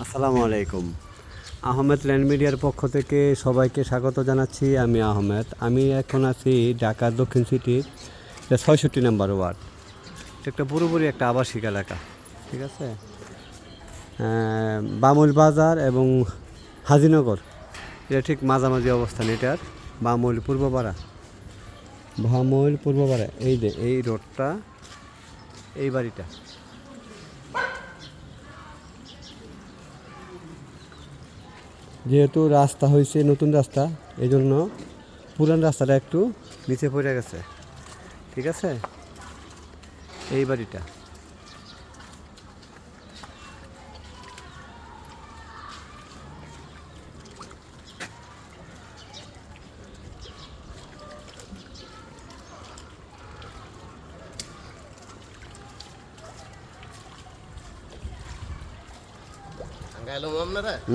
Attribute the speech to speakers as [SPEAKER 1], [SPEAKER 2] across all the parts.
[SPEAKER 1] আসসালামু আলাইকুম। আহমেদ ল্যান্ড মিডিয়ার পক্ষ থেকে সবাইকে স্বাগত জানাচ্ছি, আমি আহমেদ। আমি এখন আছি ঢাকা দক্ষিণ সিটির ছয়ষট্টি নাম্বার ওয়ার্ড। একটা পুরোপুরি একটা আবাসিক এলাকা, ঠিক আছে? বামুল বাজার এবং হাজিনগর, এটা ঠিক মাঝামাঝি অবস্থান এটার, বামুল পূর্বপাড়া। ভামুল পূর্বপাড়া, এই যে এই রোডটা, এই বাড়িটা। যেহেতু রাস্তা হয়েছে নতুন রাস্তা এই জন্য পুরান রাস্তাটা একটু নিচে পড়ে গেছে। ঠিক আছে? এই বাড়িটা।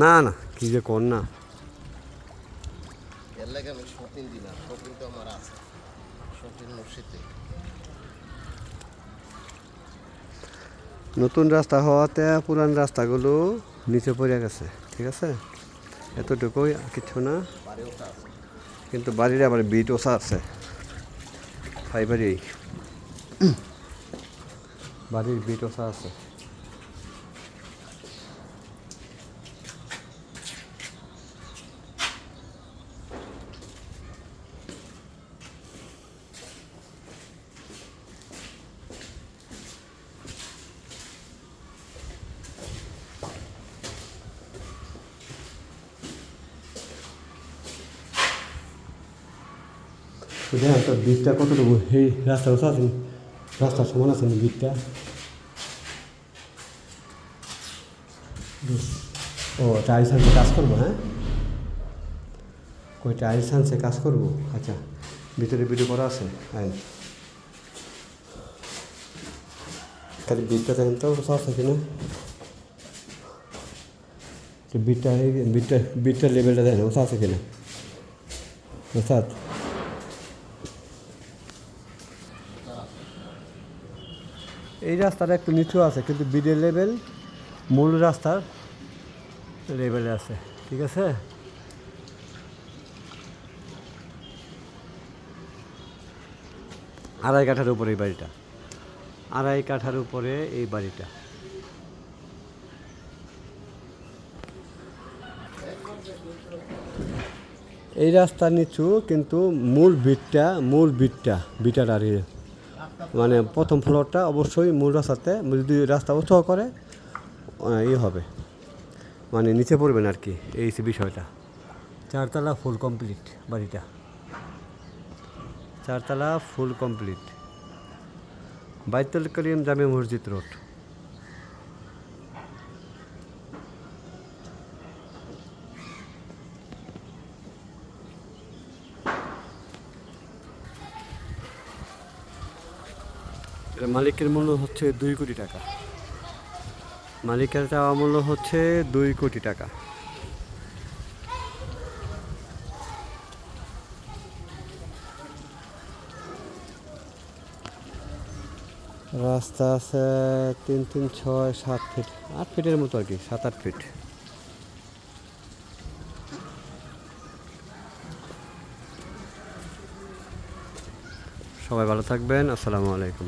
[SPEAKER 1] না না। কি যে কর না
[SPEAKER 2] এর লাগে আমি শপিং দিই না শপিং তো আমার আছে শপিং মসজিদে
[SPEAKER 1] নতুন রাস্তা হওয়াতে পুরান রাস্তাগুলো নিচে পড়ে গেছে ঠিক আছে? এতটুকুই কিছু না। কিন্তু বাড়ির আবার বিট ওসা আছে ফাইবারি বাড়ির বিট ওসা আছে। দেখেন তো বিটটা কতটুকু? এই রাস্তার ওসা আছে, রাস্তার সমান আছে বিটটা? ও, টাইলস আনছে কাজ করব হ্যাঁ? কই, টাইলস আনছে কাজ করব? আচ্ছা ভিতরে ভিডিও করা আছে? আইন খালি বিটটা দেখেন তো ওসা আছে কিনা? তো বিটটা বিটটা, বিটটার লেভেলটা দেখেন ওসা আছে কিনা? ওসা এই রাস্তাটা একটু নিচু আছে, কিন্তু বিডের লেভেল মূল রাস্তার লেভেলে আছে, ঠিক আছে? আড়াই কাঠার উপরে এই বাড়িটা। আড়াই কাঠার উপরে এই বাড়িটা। এই রাস্তা নিচু, কিন্তু মূল বিটটা মূল বিটটা, বিটার আর ইয়ে। মানে প্রথম ফ্লোরটা অবশ্যই মূল রাস্তাতে যদি রাস্তা অবস্থ করে ইয়ে হবে। মানে নিচে পড়বেন আর কি, এই বিষয়টা। চারতলা ফুল কমপ্লিট বাড়িটা। চারতলা ফুল কমপ্লিট। বাইতুল করিম জামে মসজিদ রোড। মালিকের মূল্য হচ্ছে দুই কোটি টাকা। মালিকের চাওয়া মূল্য হচ্ছে দুই কোটি টাকা। রাস্তা আছে তিন তিন, ছয়, সাত ফিট। আট ফিটের মতো আর কি, সাত, আট ফিট। সবাই ভালো থাকবেন। আসসালামু আলাইকুম।